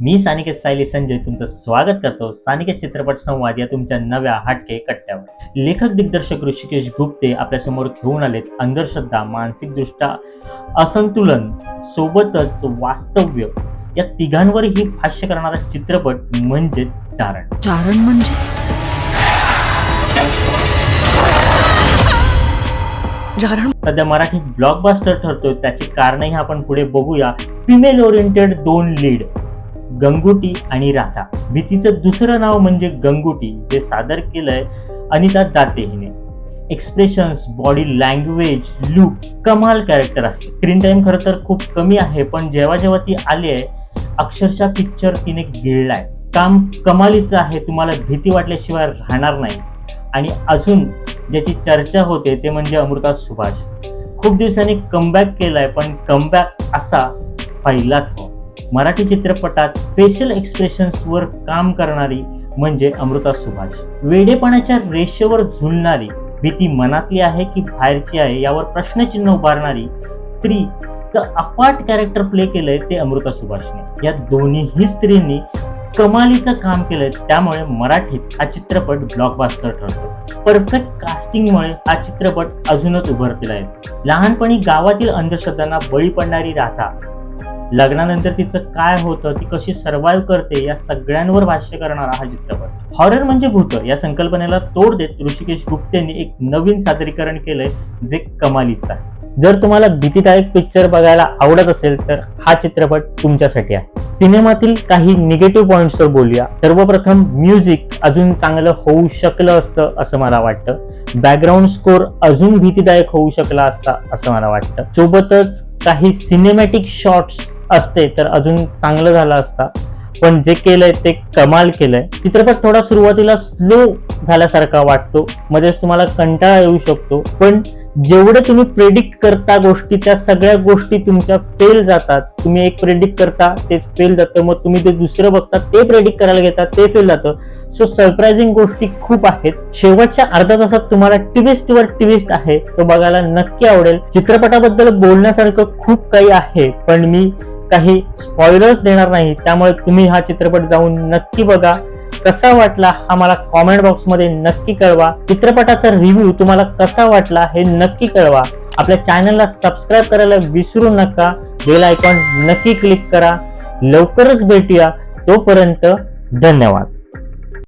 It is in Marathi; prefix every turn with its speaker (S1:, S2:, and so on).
S1: मी सानिकेत सायली संजय तुमचं स्वागत करतो. सानिकेत चित्रपट संवाद या तुमच्या नव्या हटके कट्ट्यावर. लेखक दिग्दर्शक ऋषिकेश गुप्ते आपल्यासमोर घेऊन आलेत अंधश्रद्धा मानसिकदृष्ट्या असंतुलन सोबतच वास्तव्य. या तिघांवरही भाष्य करणारा चित्रपट म्हणजेच चारण.
S2: चारण म्हणजे?
S1: सध्या मराठीत ब्लॉकबास्टर ठरतोय. त्याची कारणही आपण पुढे बघूया. फिमेल ओरिएंटेड दोन लीड गंगुटी आणि राधा. भीतीचं दुसरं नाव म्हणजे गंगुटी जे सादर केलंय अनिता दाते हिने. एक्सप्रेशन्स बॉडी लँग्वेज लुक कमाल कॅरेक्टर आहे. स्क्रीन टाइम खरं तर खूप कमी आहे पण जेव्हा जेव्हा ती आली आहे अक्षरशः पिक्चर तिने गिळलाय. काम कमालीचं आहे तुम्हाला भीती वाटल्याशिवाय राहणार नाही. आणि अजून ज्याची चर्चा होते ते म्हणजे अमृता सुभाष. खूप दिवसांनी कमबॅक केलाय पण कमबॅक असा पहिलाच हो मराठी चित्रपटात फेशियल एक्सप्रेशन्सवर काम करणारी म्हणजे अमृता सुभाष. वेडेपणाच्या रेषेवर झुलणारी भीती मनातली आहे की बाहेरची आहे यावर प्रश्नचिन्ह उभारणारी स्त्री अफाट कॅरेक्टर प्ले केलंय ते अमृता सुभाषने. या दोन्हीही स्त्रींनी कमालीचं काम केलंय त्यामुळे मराठीत हा चित्रपट ब्लॉकबास्टर ठरतो. परफेक्ट कास्टिंगमुळे हा चित्रपट अजूनच उभरलेला आहे लहानपणी गावातील अंधश्रद्धांना बळी पडणारी राधा लग्नानंतर तिचं काय होतं ती कशी सर्व्हाइव्ह करते या सगळ्यांवर भाष्य करणारा हा चित्रपट. हॉरर म्हणजे भूत. या संकल्पनेला तोड देत ऋषिकेश गुप्तेंनी एक नवीन सादरीकरण केलंय जे कमालीचं आहे. जर तुम्हाला भीतीदायक पिक्चर बघायला आवडत असेल तर हा चित्रपट तुमच्यासाठी आहे. सिनेमातील काही निगेटिव्ह पॉइंट्सवर बोलूया. सर्वप्रथम म्युझिक अजून चांगलं होऊ शकलं असतं असं मला वाटतं. बॅकग्राऊंड स्कोर अजून भीतीदायक होऊ शकला असता असं मला वाटतं. सोबतच काही सिनेमॅटिक शॉट्स असते तर अजून चांगलं झालं असता. पण जे केलंय ते कमाल केलंय. चित्रपट थोडा सुरुवातीला स्लो झाल्यासारखा वाटतो. मध्येच तुम्हाला कंटाळा येऊ शकतो. पण जेवढे तुम्ही प्रेडिक्ट करता गोष्टी त्या सगळ्या गोष्टी तुमच्या फेल जातात. तुम्ही एक प्रेडिक्ट करता ते फेल जातं. मग तुम्ही ते दुसरं बघता ते प्रेडिक्ट करायला घेता ते फेल जातं. सो सरप्राइझिंग गोष्टी खूप आहेत. शेवटच्या अर्ध्या तासात तुम्हाला ट्विस्ट वर ट्विस्ट आहे. तो बघायला नक्की आवडेल. चित्रपटाबद्दल बोलण्यासारखं खूप काही आहे. पण मी काही स्पॉयलर्स देणार नाही. त्यामुळे तुम्ही हा चित्रपट जाऊन नक्की बघा. कसा वाटला हा मला कॉमेंट बॉक्समध्ये नक्की कळवा. चित्रपटाचा रिव्ह्यू तुम्हाला कसा वाटला हे नक्की कळवा. आपल्या चॅनलला सबस्क्राईब करायला विसरू नका. बेल आयकॉन नक्की क्लिक करा. लवकरच भेटूया. तोपर्यंत धन्यवाद.